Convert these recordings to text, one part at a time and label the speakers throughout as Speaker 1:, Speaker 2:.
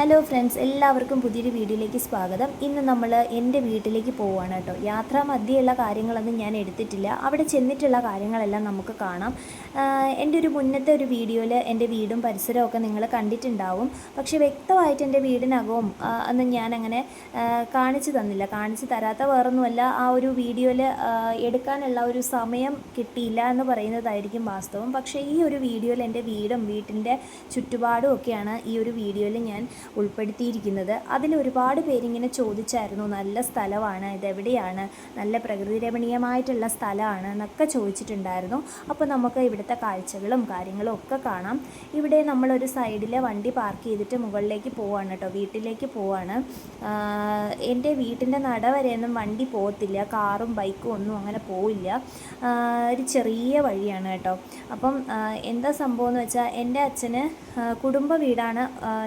Speaker 1: Hello friends എല്ലാവർക്കും പുതിയൊരു വീഡിയോയിലേക്ക് സ്വാഗതം. ഇന്ന് നമ്മൾ എന്റെ വീട്ടിലേക്ക് പോവുകയാണ് കേട്ടോ. യാത്രാ മധ്യയുള്ള കാര്യങ്ങളൊന്നും ഞാൻ എടുത്തിട്ടില്ല. അവിടെ ചെന്നിട്ടുള്ള കാര്യങ്ങളെല്ലാം നമുക്ക് കാണാം. എന്റെ ഒരു മുന്നത്തെ ഒരു വീഡിയോയിൽ എന്റെ വീടും പരിസരവും ഒക്കെ നിങ്ങൾ കണ്ടിട്ടുണ്ടാവും. പക്ഷേ വ്യക്തമായിട്ട് എന്റെ വീടിനകവും ഒന്നും ഞാൻ അങ്ങനെ കാണിച്ചു തന്നില്ല. കാണിച്ചു തരാത്ത വേറൊന്നുമല്ല. ആ ഒരു വീഡിയോയിൽ എടുക്കാനുള്ള ഒരു സമയം കിട്ടിയില്ല എന്ന് പറയുന്നതായിരിക്കും വാസ്തവം. പക്ഷേ ഈ ഒരു വീഡിയോയിൽ എന്റെ വീടും വീട്ടിന്റെ ചുറ്റുപാടും ഒക്കെയാണ് ഈ ഒരു വീഡിയോയിൽ ഞാൻ ഉൾപ്പെടുത്തിയിരിക്കുന്നത്. അതിന് ഒരുപാട് പേരിങ്ങനെ ചോദിച്ചായിരുന്നു നല്ല സ്ഥലമാണ് ഇതെവിടെയാണ്? നല്ല പ്രകൃതി രമണീയമായിട്ടുള്ള സ്ഥലമാണ് എന്നൊക്കെ ചോദിച്ചിട്ടുണ്ടായിരുന്നു. അപ്പോൾ നമുക്ക് ഇവിടുത്തെ കാഴ്ചകളും കാര്യങ്ങളും ഒക്കെ കാണാം. ഇവിടെ നമ്മളൊരു സൈഡിൽ വണ്ടി പാർക്ക് ചെയ്തിട്ട് മുകളിലേക്ക് പോവാണ് കേട്ടോ വീട്ടിലേക്ക് പോവാണ്. എന്റെ വീട്ടിന്റെ നട വരെയൊന്നും വണ്ടി പോകത്തില്ല കാറും ബൈക്കും ഒന്നും അങ്ങനെ പോവില്ല. ഒരു ചെറിയ വഴിയാണ് കേട്ടോ. അപ്പം എന്താ സംഭവം എന്ന് വെച്ചാൽ എന്റെ അച്ഛന് കുടുംബ വീടാണ്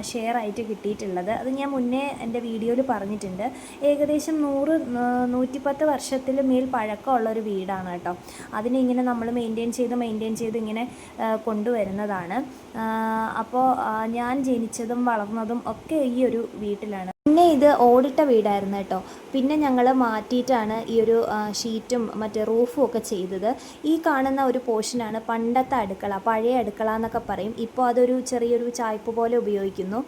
Speaker 1: ഷെയർ ആയിട്ട് കിട്ടിയിട്ടുള്ളത്. അത് ഞാൻ മുന്നേ എന്റെ വീഡിയോയിൽ പറഞ്ഞിട്ടുണ്ട്. ഏകദേശം നൂറ് നൂറ്റിപ്പത്ത് വർഷത്തിൽ മേൽ പഴക്കമുള്ള ഒരു വീടാണ് കേട്ടോ. അതിനെ ഇങ്ങനെ നമ്മൾ മെയിന്റെയിൻ ചെയ്ത് മെയിന്റെയിൻ ചെയ്ത് ഇങ്ങനെ കൊണ്ടുവരുന്നതാണ്. അപ്പോൾ ഞാൻ ജനിച്ചതും വളർന്നതും ഒക്കെ ഈ ഒരു വീട്ടിലാണ് ഇത് ഓടിട്ട വീടായിരുന്നു കേട്ടോ. പിന്നെ ഞങ്ങൾ മാറ്റിയിട്ടാണ് ഈ ഒരു ഷീറ്റും മറ്റേ റൂഫും ഒക്കെ ചെയ്തത്. ഈ കാണുന്ന ഒരു പോർഷനാണ് പണ്ടത്തെ അടുക്കള പഴയ അടുക്കള എന്നൊക്കെ പറയും. ഇപ്പോൾ അതൊരു ചെറിയൊരു ചായ്പ് പോലെ ഉപയോഗിക്കുന്നു.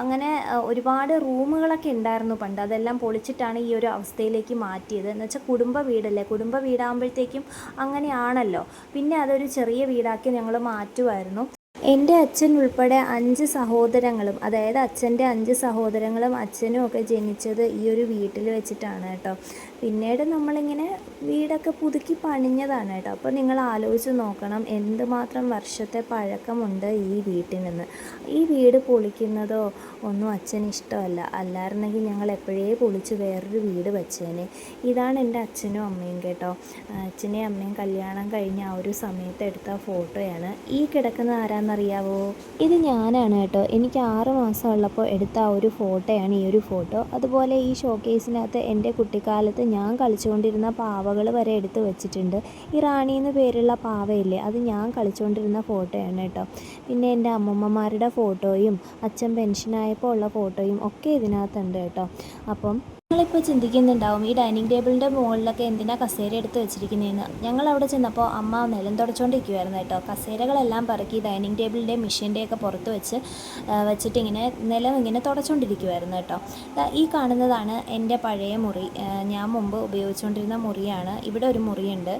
Speaker 1: അങ്ങനെ ഒരുപാട് റൂമുകളൊക്കെ ഉണ്ടായിരുന്നു പണ്ട്. അതെല്ലാം പൊളിച്ചിട്ടാണ് ഈ ഒരു അവസ്ഥയിലേക്ക് മാറ്റിയത്. എന്ന് വെച്ചാൽ കുടുംബ വീടല്ലേ? കുടുംബ വീടാകുമ്പോഴത്തേക്കും അങ്ങനെയാണല്ലോ. പിന്നെ അതൊരു ചെറിയ വീടാക്കി ഞങ്ങൾ മാറ്റുമായിരുന്നു. എന്റെ അച്ഛൻ ഉൾപ്പെടെ അഞ്ച് സഹോദരങ്ങളും അതായത് അച്ഛന്റെ അഞ്ച് സഹോദരങ്ങളും അച്ഛനും ഒക്കെ ജനിച്ചത് ഈ ഒരു വീട്ടിൽ വെച്ചിട്ടാണ് കേട്ടോ. പിന്നീട് നമ്മളിങ്ങനെ വീടൊക്കെ പുതുക്കി പണിഞ്ഞതാണ് കേട്ടോ. അപ്പോൾ നിങ്ങൾ ആലോചിച്ച് നോക്കണം എന്തുമാത്രം വർഷത്തെ പഴക്കമുണ്ട് ഈ വീട്ടിൽ നിന്ന്. ഈ വീട് പൊളിക്കുന്നതോ ഒന്നും അച്ഛന് ഇഷ്ടമല്ല. അല്ലായിരുന്നെങ്കിൽ ഞങ്ങൾ എപ്പോഴേ പൊളിച്ച് വേറൊരു വീട് വെച്ചേനെ. ഇതാണ് എന്റെ അച്ഛനും അമ്മയും കേട്ടോ. അച്ഛനെയും അമ്മയും കല്യാണം കഴിഞ്ഞ ആ ഒരു സമയത്ത് എടുത്ത ഫോട്ടോയാണ്. ഈ കിടക്കുന്ന ആരാന്നറിയാവോ? ഇത് ഞാനാണ് കേട്ടോ. എനിക്ക് ആറ് മാസം ഉള്ളപ്പോൾ എടുത്ത ആ ഒരു ഫോട്ടോയാണ് ഈ ഒരു ഫോട്ടോ. അതുപോലെ ഈ ഷോക്കേസിനകത്ത് എന്റെ കുട്ടിക്കാലത്ത് ഞാൻ കളിച്ചുകൊണ്ടിരുന്ന പാവകൾ വരെ എടുത്ത് വെച്ചിട്ടുണ്ട്. ഈ റാണി എന്ന് പേരുള്ള പാവയില്ലേ അത് ഞാൻ കളിച്ചുകൊണ്ടിരുന്ന ഫോട്ടോയാണ് കേട്ടോ. പിന്നെ എന്റെ അമ്മമ്മമാരുടെ ഫോട്ടോയും അച്ഛൻ പെൻഷനായപ്പോൾ ഉള്ള ഫോട്ടോയും ഒക്കെ ഇതിനകത്തുണ്ട് കേട്ടോ. അപ്പം നിങ്ങളിപ്പോൾ ചിന്തിക്കുന്നുണ്ടാവും ഈ ഡൈനിങ് ടേബിളിന്റെ മുകളിലൊക്കെ എന്തിനാ കസേര എടുത്ത് വെച്ചിരിക്കുന്നതെന്ന് ഞങ്ങൾ അവിടെ ചെന്നപ്പോൾ അമ്മ നിലം തുടച്ചുകൊണ്ടിരിക്കുമായിരുന്നു കേട്ടോ. കസേരകളെല്ലാം പറക്കി ഡൈനിങ് ടേബിളിന്റെ മിഷീന്റെയൊക്കെ പുറത്ത് വെച്ച് വെച്ചിട്ട് ഇങ്ങനെ നിലം ഇങ്ങനെ തുടച്ചുകൊണ്ടിരിക്കുമായിരുന്നു കേട്ടോ. ഈ കാണുന്നതാണ് എന്റെ പഴയ മുറി. ഞാൻ മുമ്പ് ഉപയോഗിച്ചുകൊണ്ടിരുന്ന മുറിയാണ്. ഇവിടെ ഒരു മുറിയുണ്ട്.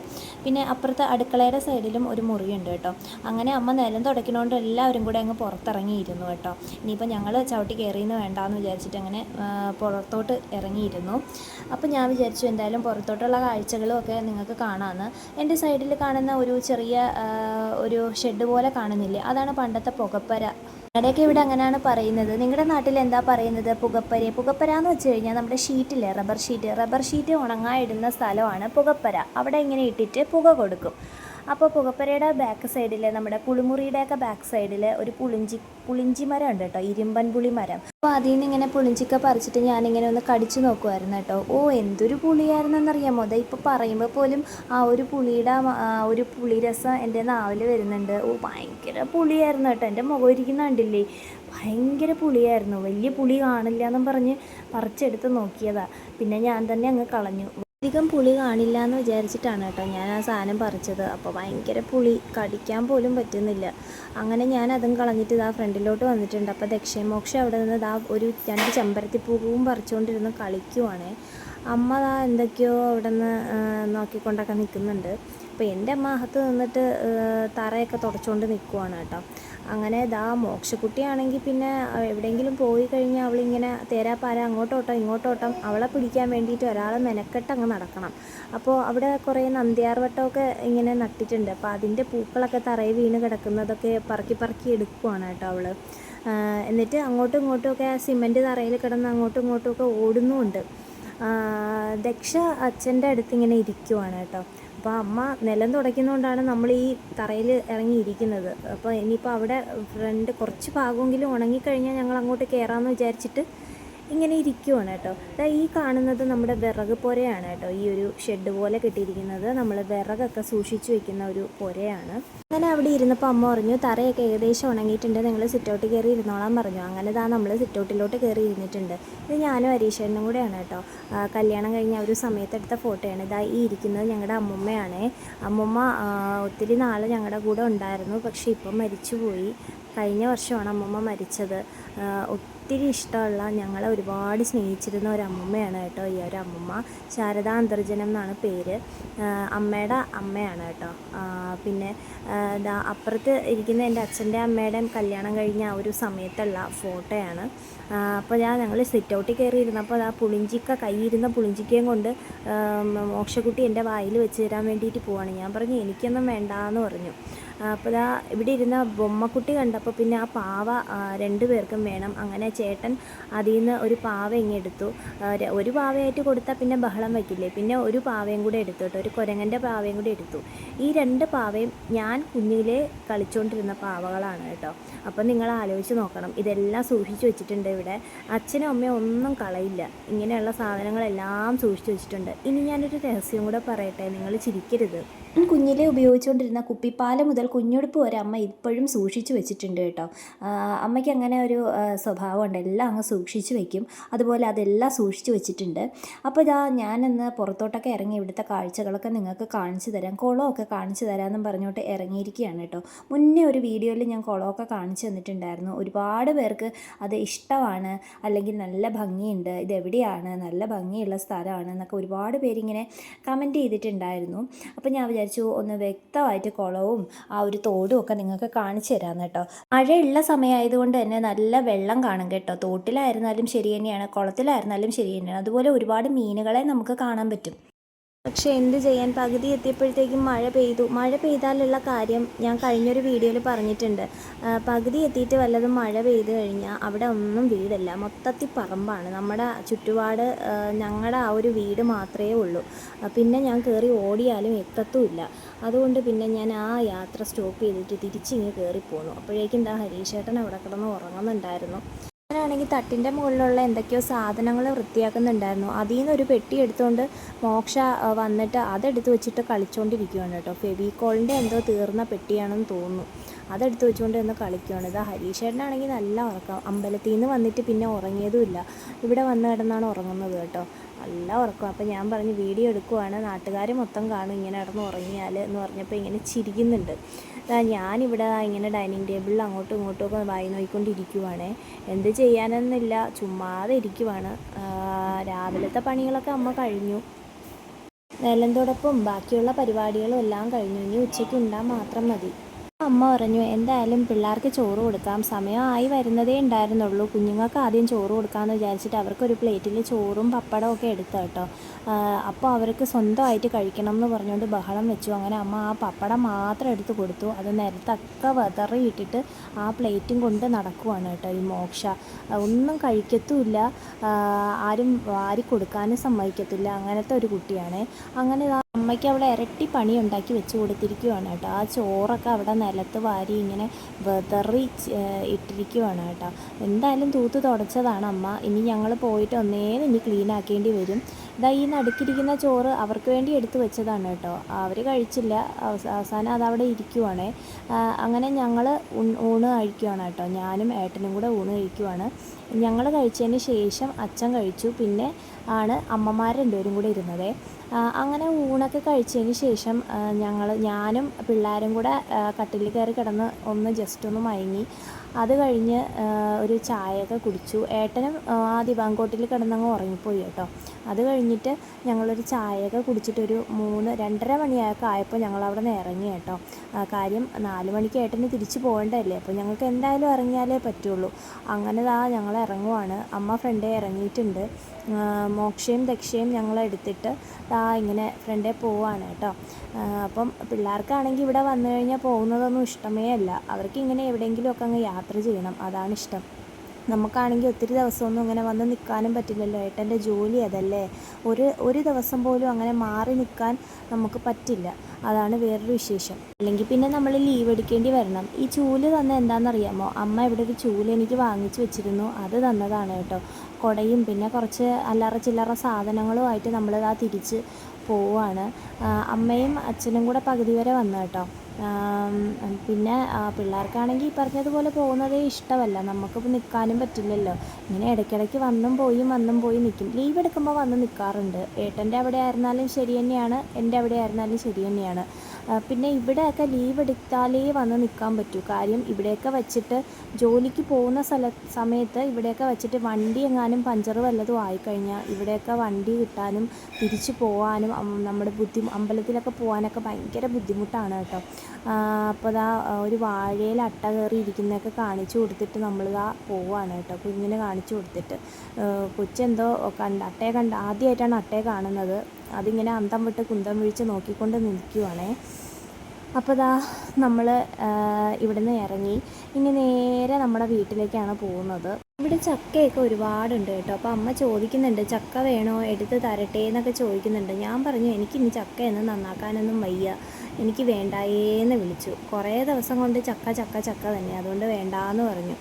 Speaker 1: പിന്നെ അപ്പുറത്തെ അടുക്കളയുടെ സൈഡിലും ഒരു മുറിയുണ്ട് കേട്ടോ. അങ്ങനെ അമ്മ നിലം തുടയ്ക്കണോണ്ട് എല്ലാവരും കൂടെ അങ്ങ് പുറത്തിറങ്ങിയിരുന്നു കേട്ടോ. ഇനിയിപ്പോൾ ഞങ്ങൾ ചവിട്ടി കയറിയെന്ന് വേണ്ടാന്ന് വിചാരിച്ചിട്ട് അങ്ങനെ പുറത്തോട്ട് പുറത്തോട്ട് ഇറങ്ങിയിരുന്നു അപ്പോൾ ഞാൻ വിചാരിച്ചു എന്തായാലും പുറത്തോട്ടുള്ള കാഴ്ചകളും ഒക്കെ നിങ്ങൾക്ക് കാണാമെന്ന് എന്റെ സൈഡിൽ കാണുന്ന ഒരു ചെറിയ ഒരു ഷെഡ് പോലെ കാണുന്നില്ലേ? അതാണ് പണ്ടത്തെ പുകപ്പര. ഞങ്ങളുടെയൊക്കെ ഇവിടെ അങ്ങനെയാണ് പറയുന്നത്. നിങ്ങളുടെ നാട്ടിൽ എന്താ പറയുന്നത്? പുകപ്പര. പുകപ്പര എന്ന് വെച്ച് കഴിഞ്ഞാൽ നമ്മുടെ ഷീറ്റില്ലേ? Rubber sheet. റബ്ബർ ഷീറ്റ് ഉണങ്ങായിടുന്ന സ്ഥലമാണ് പുകപ്പര. അവിടെ ഇങ്ങനെ ഇട്ടിട്ട് പുക കൊടുക്കും. അപ്പോൾ പുകപ്പരയുടെ ബാക്ക് സൈഡിൽ നമ്മുടെ പുളിമുറിയുടെയൊക്കെ ബാക്ക് സൈഡിൽ ഒരു പുളിഞ്ചി പുളിഞ്ചി മരം ഉണ്ട് കേട്ടോ ഇരുമ്പൻ പുളി മരം. അപ്പോൾ അതിൽ നിന്ന് ഇങ്ങനെ പുളിഞ്ചിക്ക പറിച്ചിട്ട് ഞാനിങ്ങനെ ഒന്ന് കടിച്ചു നോക്കുമായിരുന്നു കേട്ടോ. ഓ എന്തൊരു പുളിയായിരുന്നെന്നറിയാമോ? അതാ ഇപ്പോൾ പറയുമ്പോൾ പോലും ആ ഒരു പുളിയുടെ ഒരു പുളിരസം എന്റെ നാവിൽ വരുന്നുണ്ട്. ഓ ഭയങ്കര പുളിയായിരുന്നു കേട്ടോ. എന്റെ മുഖം ഇരിക്കുന്ന കണ്ടില്ലേ? ഭയങ്കര പുളിയായിരുന്നു. വലിയ പുളി കാണില്ല എന്നും പറഞ്ഞ് പറിച്ചെടുത്ത് നോക്കിയതാണ് പിന്നെ ഞാൻ തന്നെ അങ്ങ് കളഞ്ഞു. അധികം പുളി കാണില്ല എന്ന് വിചാരിച്ചിട്ടാണ് കേട്ടോ ഞാൻ ആ സാധനം പറിച്ചത്. അപ്പോൾ ഭയങ്കര പുളി. കടിക്കാൻ പോലും പറ്റുന്നില്ല. അങ്ങനെ ഞാൻ അതും കളഞ്ഞിട്ട് ഇതാ ഫ്രണ്ടിലോട്ട് വന്നിട്ടുണ്ട്. അപ്പോൾ ദക്ഷിണമോക്ഷം അവിടെ നിന്ന് ഇതാ ഒരു രണ്ട് ചെമ്പരത്തിപ്പൂവും പറിച്ചുകൊണ്ടിരുന്ന് കളിക്കുവാണേ. അമ്മ ദാ എന്തൊക്കെയോ അവിടെ നിന്ന് നോക്കിക്കൊണ്ടൊക്കെ നിൽക്കുന്നുണ്ട് അപ്പോൾ എന്റെ അമ്മ അകത്ത് നിന്നിട്ട് തറയൊക്കെ തുടച്ചുകൊണ്ട് നിൽക്കുവാണ് കേട്ടോ. അങ്ങനെ ഇതാ മോക്ഷക്കുട്ടിയാണെങ്കിൽ പിന്നെ എവിടെയെങ്കിലും പോയി കഴിഞ്ഞാൽ അവളിങ്ങനെ തേരാപ്പാര അങ്ങോട്ടോട്ടം ഇങ്ങോട്ടോട്ടം അവളെ പിടിക്കാൻ വേണ്ടിയിട്ട് ഒരാൾ മെനക്കെട്ട് അങ്ങ് നടക്കണം. അപ്പോൾ അവിടെ കുറേ നന്ദിയാർവട്ടമൊക്കെ ഇങ്ങനെ നട്ടിട്ടുണ്ട്. അപ്പോൾ അതിന്റെ പൂക്കളൊക്കെ തറയിൽ വീണ് കിടക്കുന്നതൊക്കെ പറക്കി പറക്കി എടുക്കുവാണ് കേട്ടോ അവൾ എന്നിട്ട് അങ്ങോട്ടും ഇങ്ങോട്ടുമൊക്കെ സിമന്റ് തറയിൽ കിടന്ന് അങ്ങോട്ടും ഇങ്ങോട്ടുമൊക്കെ ഓടുന്നുമുണ്ട് ദക്ഷ അച്ഛന്റെ അടുത്ത് ഇങ്ങനെ ഇരിക്കുവാണ് കേട്ടോ. അപ്പോൾ അമ്മ നിലം തുടയ്ക്കുന്നതുകൊണ്ടാണ് നമ്മൾ ഈ തറയിൽ ഇറങ്ങിയിരിക്കുന്നത്. അപ്പോൾ ഇനിയിപ്പോൾ അവിടെ ഫ്രണ്ട് കുറച്ച് ഭാഗമെങ്കിലും ഉണങ്ങിക്കഴിഞ്ഞാൽ ഞങ്ങൾ അങ്ങോട്ട് കയറാമെന്ന് വിചാരിച്ചിട്ട് ഇങ്ങനെ ഇരിക്കുവാണ് കേട്ടോ. ദാ ഈ കാണുന്നത് നമ്മുടെ വിറക് പുരയാണ് കേട്ടോ. ഈ ഒരു ഷെഡ് പോലെ കെട്ടിയിരിക്കുന്നത്. നമ്മൾ വിറകൊക്കെ സൂക്ഷിച്ചു വെക്കുന്ന ഒരു പുരയാണ്. അങ്ങനെ അവിടെ ഇരുന്നപ്പോൾ അമ്മ പറഞ്ഞു തറയൊക്കെ ഏകദേശം ഉണങ്ങിയിട്ടുണ്ട്. നിങ്ങൾ സിറ്റൗട്ടിൽ കയറി ഇരുന്നോളാൻ പറഞ്ഞു. അങ്ങനെ ദാ നമ്മൾ സിറ്റൗട്ടിലോട്ട് കയറി ഇരുന്നിട്ടുണ്ട്. ഇത് ഞാനും ഹരീഷേട്ടനും കൂടെയാണ് കേട്ടോ. കല്യാണം കഴിഞ്ഞ ഒരു സമയത്തെടുത്ത ഫോട്ടോയാണ്. ഇതാ ഈ ഇരിക്കുന്നത് ഞങ്ങളുടെ അമ്മുമ്മയാണ്. അമ്മുമ്മ ഒത്തിരി നാൾ ഞങ്ങളുടെ കൂടെ ഉണ്ടായിരുന്നു. പക്ഷേ ഇപ്പം മരിച്ചുപോയി. കഴിഞ്ഞ വർഷമാണ് അമ്മുമ്മ മരിച്ചത്. ഒത്തിരി ഇഷ്ടമുള്ള ഞങ്ങളെ ഒരുപാട് സ്നേഹിച്ചിരുന്ന ഒരു അമ്മുമ്മയാണ് കേട്ടോ ഈ ഒരു അമ്മുമ്മ. ശാരദ അന്തർജനം എന്നാണ് പേര്. അമ്മയുടെ അമ്മയാണ് കേട്ടോ. പിന്നെ ഇതാ അപ്പുറത്ത് ഇരിക്കുന്ന എന്റെ അച്ഛന്റെ അമ്മയുടെയും കല്യാണം കഴിഞ്ഞ ആ ഒരു സമയത്തുള്ള ഫോട്ടോയാണ്. അപ്പോൾ ഞാൻ ഞങ്ങൾ സിറ്റ് ഔട്ടിൽ കയറി ഇരുന്നപ്പോൾ ആ പുളിഞ്ചിക്ക കൈയിരുന്ന പുളിഞ്ചിക്കയും കൊണ്ട് മോക്ഷക്കുട്ടി എന്റെ വായിൽ വെച്ച് തരാൻ വേണ്ടിയിട്ട് പോവാണ്. ഞാൻ പറഞ്ഞു എനിക്കൊന്നും വേണ്ട എന്ന് പറഞ്ഞു. അപ്പോൾ ഇതാ ഇവിടെ ഇരുന്ന ബൊമ്മക്കുട്ടി കണ്ടപ്പോൾ പിന്നെ ആ പാവ രണ്ടു പേർക്കും വേണം. അങ്ങനെ ചേട്ടൻ അതിൽ നിന്ന് ഒരു പാവ ഇങ്ങ് എടുത്തു. ഒരു പാവയായിട്ട് കൊടുത്താൽ പിന്നെ ബഹളം വയ്ക്കില്ലേ പിന്നെ ഒരു പാവയും കൂടെ എടുത്തു കേട്ടോ. ഒരു കുരങ്ങന്റെ പാവയും കൂടെ എടുത്തു. ഈ രണ്ട് പാവയും ഞാൻ കുഞ്ഞിലെ കളിച്ചുകൊണ്ടിരുന്ന പാവകളാണ് കേട്ടോ. അപ്പം നിങ്ങൾ ആലോചിച്ച് നോക്കണം. ഇതെല്ലാം സൂക്ഷിച്ചു വെച്ചിട്ടുണ്ട് ഇവിടെ. അച്ഛനും അമ്മയും ഒന്നും കളയില്ല. ഇങ്ങനെയുള്ള സാധനങ്ങളെല്ലാം സൂക്ഷിച്ചു വെച്ചിട്ടുണ്ട്. ഇനി ഞാനൊരു രഹസ്യം കൂടെ പറയട്ടെ? നിങ്ങൾ ചിരിക്കരുത്. കുഞ്ഞിലെ ഉപയോഗിച്ചുകൊണ്ടിരുന്ന കുപ്പിപ്പാൽ മുതൽ കുഞ്ഞുടുപ്പ് വരെ അമ്മ ഇപ്പോഴും സൂക്ഷിച്ചു വെച്ചിട്ടുണ്ട് കേട്ടോ. അമ്മയ്ക്ക് അങ്ങനെ ഒരു സ്വഭാവമുണ്ട്. എല്ലാം അങ്ങ് സൂക്ഷിച്ചു വെക്കും. അതുപോലെ അതെല്ലാം സൂക്ഷിച്ചു വെച്ചിട്ടുണ്ട്. അപ്പോൾ ഇതാ ഞാനിന്ന് പുറത്തോട്ടൊക്കെ ഇറങ്ങി ഇവിടുത്തെ കാഴ്ചകളൊക്കെ നിങ്ങൾക്ക് കാണിച്ചു തരാം. കുളമൊക്കെ കാണിച്ചു തരാമെന്നും പറഞ്ഞോട്ട് ഇറങ്ങിയിരിക്കുകയാണ് കേട്ടോ. മുന്നേ ഒരു വീഡിയോയിൽ ഞാൻ കുളമൊക്കെ കാണിച്ചു തന്നിട്ടുണ്ടായിരുന്നു. ഒരുപാട് പേർക്ക് അത് ഇഷ്ടമാണ്. അല്ലെങ്കിൽ നല്ല ഭംഗിയുണ്ട്. ഇത് എവിടെയാണ്? നല്ല ഭംഗിയുള്ള സ്ഥലമാണ് എന്നൊക്കെ ഒരുപാട് പേരിങ്ങനെ കമന്റ് ചെയ്തിട്ടുണ്ടായിരുന്നു. അപ്പോൾ ഞാൻ വിചാരിച്ചു ഒന്ന് വ്യക്തമായിട്ട് കുളവും ആ ഒരു തോടും ഒക്കെ നിങ്ങൾക്ക് കാണിച്ചു തരാമെന്ന് കേട്ടോ. മഴയുള്ള സമയമായതുകൊണ്ട് തന്നെ നല്ല വെള്ളം കാണും കേട്ടോ. തോട്ടിലായിരുന്നാലും ശരി തന്നെയാണ് കുളത്തിലായിരുന്നാലും ശരി തന്നെയാണ്. അതുപോലെ ഒരുപാട് മീനുകളെ നമുക്ക് കാണാൻ പറ്റും. പക്ഷേ എന്ത് ചെയ്യാൻ പകുതി എത്തിയപ്പോഴത്തേക്കും മഴ പെയ്തു. മഴ പെയ്താലുള്ള കാര്യം ഞാൻ കഴിഞ്ഞൊരു വീഡിയോയിൽ പറഞ്ഞിട്ടുണ്ട്. പകുതി എത്തിയിട്ട് വല്ലതും മഴ പെയ്തു കഴിഞ്ഞാൽ അവിടെ ഒന്നും വീടല്ല. മൊത്തത്തിൽ പറമ്പാണ്. നമ്മുടെ ചുറ്റുപാട് ഞങ്ങളുടെ ആ ഒരു വീട് മാത്രമേ ഉള്ളൂ. പിന്നെ ഞാൻ കയറി ഓടിയാലും എത്തത്തുമില്ല അതുകൊണ്ട് പിന്നെ ഞാൻ ആ യാത്ര സ്റ്റോപ്പ് ചെയ്തിട്ട് തിരിച്ചിങ്ങ് കയറി പോന്നു. അപ്പോഴേക്കും എന്താ ഹരീഷേട്ടൻ അവിടെ കിടന്ന് ഉറങ്ങുന്നുണ്ടായിരുന്നു. ഞാനാണെങ്കിൽ തട്ടിന്റെ മുകളിലുള്ള എന്തൊക്കെയോ സാധനങ്ങൾ വൃത്തിയാക്കുന്നുണ്ടായിരുന്നു. അതിൽ നിന്ന് ഒരു പെട്ടി എടുത്തുകൊണ്ട് മോക്ഷ വന്നിട്ട് അതെടുത്ത് വെച്ചിട്ട് കളിച്ചുകൊണ്ടിരിക്കുകയാണ് കേട്ടോ. ഫെവിക്കോളിന്റെ എന്തോ തീർന്ന പെട്ടിയാണെന്ന് തോന്നുന്നു. അതെടുത്ത് വെച്ചുകൊണ്ട് ഒന്ന് കളിക്കുകയാണ് ഇത് ഹരീഷേട്ടനാണെങ്കിൽ നല്ല ഉറക്കം. അമ്പലത്തിൽ നിന്ന് വന്നിട്ട് പിന്നെ ഉറങ്ങിയതുമില്ല. ഇവിടെ വന്ന് കിടന്നാണ് ഉറങ്ങുന്നത് കേട്ടോ. നല്ല ഉറക്കം. അപ്പോൾ ഞാൻ പറഞ്ഞു വീഡിയോ എടുക്കുവാണ്. നാട്ടുകാർ മൊത്തം കാണും. ഇങ്ങനെ കിടന്ന് ഉറങ്ങിയാൽ എന്ന് പറഞ്ഞപ്പോൾ ഇങ്ങനെ ചിരിക്കുന്നുണ്ട്. ഞാനിവിടെ ഇങ്ങനെ ഡൈനിങ് ടേബിളിൽ അങ്ങോട്ടും ഇങ്ങോട്ടും ഒക്കെ വായി നോക്കിക്കൊണ്ടിരിക്കുവാണേ എന്ത് ചെയ്യാനെന്നില്ല ചുമ്മാതെ ഇരിക്കുവാണ്. രാവിലത്തെ പണികളൊക്കെ അമ്മ കഴിഞ്ഞു. നിലന്തോടൊപ്പം ബാക്കിയുള്ള പരിപാടികളും എല്ലാം കഴിഞ്ഞു. ഇനി ഉച്ചയ്ക്ക് ഉണ്ടാൻ മാത്രം മതി. അമ്മ പറഞ്ഞു എന്തായാലും പിള്ളേർക്ക് ചോറ് കൊടുക്കാം. സമയമായി വരുന്നതേ ഉണ്ടായിരുന്നുള്ളൂ. കുഞ്ഞുങ്ങൾക്ക് ആദ്യം ചോറ് കൊടുക്കാമെന്ന് വിചാരിച്ചിട്ട് അവർക്കൊരു പ്ലേറ്റിൽ ചോറും പപ്പടവും ഒക്കെ എടുത്തു കേട്ടോ അപ്പോൾ അവർക്ക് സ്വന്തമായിട്ട് കഴിക്കണം എന്ന് പറഞ്ഞുകൊണ്ട് ബഹളം വെച്ചു. അങ്ങനെ അമ്മ ആ പപ്പടം മാത്രം എടുത്ത് കൊടുത്തു. അത് നിരത്തൊക്കെ വെതറിയിട്ടിട്ട് ആ പ്ലേറ്റും കൊണ്ട് നടക്കുവാണ് കേട്ടോ ഈ മോക്ഷ. ഒന്നും കഴിക്കത്തുമില്ല. ആരും വാരി കൊടുക്കാനും സമ്മതിക്കത്തില്ല. അങ്ങനത്തെ ഒരു കുട്ടിയാണ്. അങ്ങനെ ദാ അമ്മയ്ക്ക് അവിടെ ഇരട്ടി പണി ഉണ്ടാക്കി വെച്ച് കൊടുത്തിരിക്കുവാണ് കേട്ടോ. ആ ചോറൊക്കെ അവിടെ നിലത്ത് വാരി ഇങ്ങനെ വെതറി ഇട്ടിരിക്കുവാണ് കേട്ടോ. എന്തായാലും തൂത്ത് തുടച്ചതാണ് അമ്മ. ഇനി ഞങ്ങൾ പോയിട്ട് ഒന്നേന്ന് ഇനി ക്ലീൻ ആക്കേണ്ടി വരും. ഇതാ ഈ നടുക്കിരിക്കുന്ന ചോറ് അവർക്ക് വേണ്ടി എടുത്തു വെച്ചതാണ് കേട്ടോ. അവർ കഴിച്ചില്ല. അവസാനം അതവിടെ ഇരിക്കുവാണേ. അങ്ങനെ ഞങ്ങൾ ഊണ് കഴിക്കുവാണ് കേട്ടോ. ഞാനും ഏട്ടനും കൂടെ ഊണ് കഴിക്കുവാണ്. ഞങ്ങൾ കഴിച്ചതിന് ശേഷം അച്ഛൻ കഴിച്ചു. പിന്നെ ആണ് അമ്മമാർ രണ്ടുപേരും കൂടെ ഇരുന്നത്. അങ്ങനെ ഊണൊക്കെ കഴിച്ചതിന് ശേഷം ഞങ്ങൾ ഞാനും പിള്ളേരും കൂടെ കട്ടിലിൽ കയറി കിടന്ന് ഒന്ന് ജസ്റ്റ് ഒന്ന് മയങ്ങി. അത് കഴിഞ്ഞ് ഒരു ചായയൊക്കെ കുടിച്ചു. ഏട്ടനും ആ, ദിവാങ്കോട്ടിൽ കിടന്നങ്ങ് ഉറങ്ങിപ്പോയി കേട്ടോ. അത് കഴിഞ്ഞിട്ട് ഞങ്ങളൊരു ചായയൊക്കെ കുടിച്ചിട്ടൊരു മൂന്ന് രണ്ടര മണിയൊക്കെ ആയപ്പോൾ ഞങ്ങൾ അവിടെ നിന്ന് ഇറങ്ങി കേട്ടോ. കാര്യം നാല് മണിക്ക് ഏട്ടന് തിരിച്ചു പോകേണ്ടതല്ലേ? അപ്പോൾ ഞങ്ങൾക്ക് എന്തായാലും ഇറങ്ങിയാലേ പറ്റുള്ളൂ. അങ്ങനെ ഞങ്ങൾ ഇറങ്ങുവാണ്. അമ്മ ഫ്രണ്ടേ ഇറങ്ങിയിട്ടുണ്ട്. മോക്ഷയും ദക്ഷയും ഞങ്ങൾ എടുത്തിട്ട് ദാ ഇങ്ങനെ ഫ്രണ്ടേ പോവാണ് കേട്ടോ. അപ്പം പിള്ളേർക്കാണെങ്കിൽ ഇവിടെ വന്നു കഴിഞ്ഞാൽ പോകുന്നതൊന്നും ഇഷ്ടമേ അല്ല. അവർക്ക് ഇങ്ങനെ എവിടെയെങ്കിലുമൊക്കെ അങ്ങ് യാത്ര ചെയ്യണം. അതാണ് ഇഷ്ടം. നമുക്കാണെങ്കിൽ ഒത്തിരി ദിവസമൊന്നും അങ്ങനെ വന്ന് നിൽക്കാനും പറ്റില്ലല്ലോ. ഏട്ടന്റെ ജോലി അതല്ലേ. ഒരു ഒരു ദിവസം പോലും അങ്ങനെ മാറി നിൽക്കാൻ നമുക്ക് പറ്റില്ല. അതാണ് വേറൊരു വിശേഷം. അല്ലെങ്കിൽ പിന്നെ നമ്മൾ ലീവ് എടുക്കേണ്ടി വരണം. ഈ ചൂൽ തന്നെ എന്താണെന്നറിയാമോ? അമ്മ ഇവിടെ ഒരു ചൂൽ എനിക്ക് വാങ്ങിച്ചു വെച്ചിരുന്നു. അത് തന്നതാണ് കേട്ടോ. കുടയും പിന്നെ കുറച്ച് അല്ലറ ചില്ലറ സാധനങ്ങളുമായിട്ട് നമ്മൾ ആ തിരിച്ച് പോവാണ്. അമ്മയും അച്ഛനും കൂടെ പകുതി വരെ വന്നു കേട്ടോ. പിന്നെ പിള്ളേർക്കാണെങ്കിൽ ഈ പറഞ്ഞതുപോലെ പോകുന്നതേ ഇഷ്ടമല്ല. നമുക്കിപ്പോൾ നിൽക്കാനും പറ്റില്ലല്ലോ. ഇങ്ങനെ ഇടയ്ക്കിടയ്ക്ക് വന്നും പോയും വന്നും പോയി നിൽക്കും ലീവ് എടുക്കുമ്പോൾ വന്ന് നിൽക്കാറുണ്ട് ഏട്ടന്റെ അവിടെ ആയിരുന്നാലും ശരി തന്നെയാണ്. എന്റെ അവിടെ ആയിരുന്നാലും ശരി തന്നെയാണ്. പിന്നെ ഇവിടെയൊക്കെ ലീവ് എടുത്താലേ വന്ന് നിൽക്കാൻ പറ്റൂ. കാര്യം ഇവിടെയൊക്കെ വെച്ചിട്ട് ജോലിക്ക് പോകുന്ന സ്ഥല സമയത്ത് ഇവിടെയൊക്കെ വെച്ചിട്ട് വണ്ടി എങ്ങാനും പഞ്ചർ വല്ലതും ആയിക്കഴിഞ്ഞാൽ ഇവിടെയൊക്കെ വണ്ടി കിട്ടാനും തിരിച്ചു പോകാനും നമ്മുടെ ബുദ്ധി അമ്പലത്തിലൊക്കെ പോകാനൊക്കെ ഭയങ്കര ബുദ്ധിമുട്ടാണ് കേട്ടോ. അപ്പോൾ ദാ ഒരു വാഴയിൽ അട്ട കയറി ഇരിക്കുന്നതൊക്കെ കാണിച്ചു കൊടുത്തിട്ട് നമ്മളിതാ പോവാണ് കേട്ടോ കുഞ്ഞിനെ കാണിച്ചു കൊടുത്തിട്ട്. കൊച്ചെന്തോ കണ്ട് അട്ടയെ കണ്ട് ആദ്യമായിട്ടാണ് അട്ടയെ കാണുന്നത്. അതിങ്ങനെ അന്തം വിട്ട് കുന്തം വീഴ്ച നോക്കിക്കൊണ്ട് നിൽക്കുവാണേ. അപ്പോൾ ദാ നമ്മൾ ഇവിടുന്ന് ഇറങ്ങി. ഇനി നേരെ നമ്മുടെ വീട്ടിലേക്കാണ് പോകുന്നത്. ഇവിടെ ചക്കയൊക്കെ ഒരുപാടുണ്ട് കേട്ടോ. അപ്പോൾ അമ്മ ചോദിക്കുന്നുണ്ട് ചക്ക വേണോ? എടുത്ത് തരട്ടെ എന്നൊക്കെ ചോദിക്കുന്നുണ്ട്. ഞാൻ പറഞ്ഞു എനിക്കിനി ചക്കയൊന്നും നന്നാക്കാനൊന്നും വയ്യ. എനിക്ക് വേണ്ടായേന്ന് വിളിച്ചു. കുറേ ദിവസം കൊണ്ട് ചക്ക ചക്ക ചക്ക തന്നെ. അതുകൊണ്ട് വേണ്ടാന്ന് പറഞ്ഞു.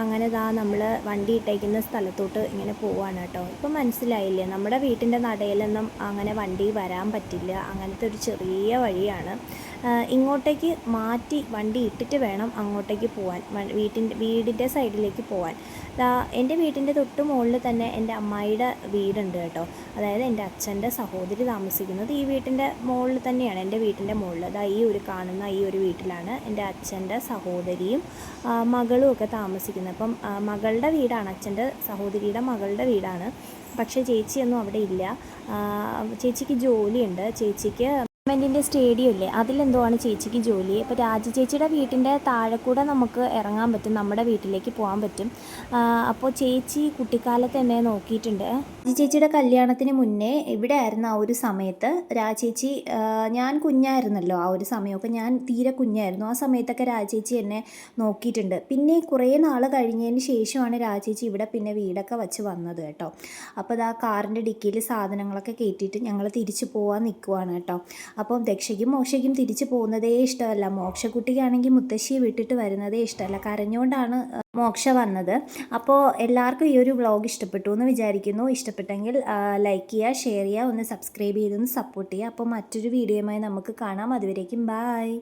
Speaker 1: അങ്ങനെ ഇതാ നമ്മൾ വണ്ടി ഇട്ടേക്കുന്ന സ്ഥലത്തോട്ട് ഇങ്ങനെ പോവാണ് കേട്ടോ. ഇപ്പം മനസ്സിലായില്ലേ? നമ്മുടെ വീട്ടിന്റെ നടയിലൊന്നും അങ്ങനെ വണ്ടി വരാൻ പറ്റില്ല. അങ്ങനത്തെ ഒരു ചെറിയ വഴിയാണ്. ഇങ്ങോട്ടേക്ക് മാറ്റി വണ്ടി ഇട്ടിട്ട് വേണം അങ്ങോട്ടേക്ക് പോവാൻ. വീട്ടിന്റെ വീടിന്റെ സൈഡിലേക്ക് പോവാൻ. എന്റെ വീടിന്റെ തൊട്ട് മുകളിൽ തന്നെ എന്റെ അമ്മായിയുടെ വീടുണ്ട് കേട്ടോ. അതായത് എന്റെ അച്ഛന്റെ സഹോദരി താമസിക്കുന്നത് ഈ വീട്ടിന്റെ മുകളിൽ തന്നെയാണ് എന്റെ വീട്ടിന്റെ മുകളിൽ. ദാ ഈ ഒരു കാണുന്ന ഈ ഒരു വീട്ടിലാണ് എന്റെ അച്ഛന്റെ സഹോദരിയും മകളും ഒക്കെ താമസിക്കുന്നത്. അപ്പം മകളുടെ വീടാണ് അച്ഛന്റെ സഹോദരിയുടെ മകളുടെ വീടാണ്. പക്ഷേ ചേച്ചിയൊന്നും അവിടെ ഇല്ല. ചേച്ചിക്ക് ജോലിയുണ്ട്. ചേച്ചിക്ക് ഗവൺമെന്റിന്റെ സ്റ്റേഡിയം ഇല്ലേ? അതിലെന്തോ ആണ് ചേച്ചിക്ക് ജോലി? അപ്പോൾ രാജി ചേച്ചിയുടെ വീട്ടിന്റെ താഴെ കൂടെ നമുക്ക് ഇറങ്ങാൻ പറ്റും നമ്മുടെ വീട്ടിലേക്ക് പോകാൻ പറ്റും. അപ്പോൾ ചേച്ചി കുട്ടിക്കാലത്ത് എന്നെ നോക്കിയിട്ടുണ്ട്. രാജി ചേച്ചിയുടെ കല്യാണത്തിന് മുന്നേ ഇവിടെ ആയിരുന്നു ആ ഒരു സമയത്ത്. രാജേച്ചി ഞാൻ കുഞ്ഞായിരുന്നല്ലോ ആ ഒരു സമയമൊക്കെ. ഞാൻ തീരെ കുഞ്ഞായിരുന്നു. ആ സമയത്തൊക്കെ രാജേച്ചി എന്നെ നോക്കിയിട്ടുണ്ട്. പിന്നെ കുറേ നാൾ കഴിഞ്ഞതിന് ശേഷമാണ് രാജേച്ചി ഇവിടെ പിന്നെ വീടൊക്കെ വെച്ച് വന്നത് കേട്ടോ. അപ്പോൾ ആ കാറിന്റെ ഡിക്കിയിൽ സാധനങ്ങളൊക്കെ കയറ്റിയിട്ട് ഞങ്ങൾ തിരിച്ചു പോകാൻ നിൽക്കുവാണ് കേട്ടോ. അപ്പം ദക്ഷയ്ക്കും മോക്ഷയ്ക്കും തിരിച്ചു പോകുന്നതേ ഇഷ്ടമല്ല. മോക്ഷക്കുട്ടിക്കാണെങ്കിൽ മുത്തശ്ശിയെ വിട്ടിട്ട് വരുന്നതേ ഇഷ്ടമല്ല. കരഞ്ഞുകൊണ്ടാണ് മോക്ഷ വന്നത്. അപ്പോൾ എല്ലാവർക്കും ഈ ഒരു വ്ളോഗ് ഇഷ്ടപ്പെട്ടു എന്ന് വിചാരിക്കുന്നു. ഇഷ്ടപ്പെട്ടെങ്കിൽ ലൈക്ക് ചെയ്യുക ഷെയർ ചെയ്യുക ഒന്ന് സബ്സ്ക്രൈബ് ചെയ്തൊന്ന് സപ്പോർട്ട് ചെയ്യുക. അപ്പോൾ മറ്റൊരു വീഡിയോയുമായി നമുക്ക് കാണാം. അതുവരേക്കും ബായ്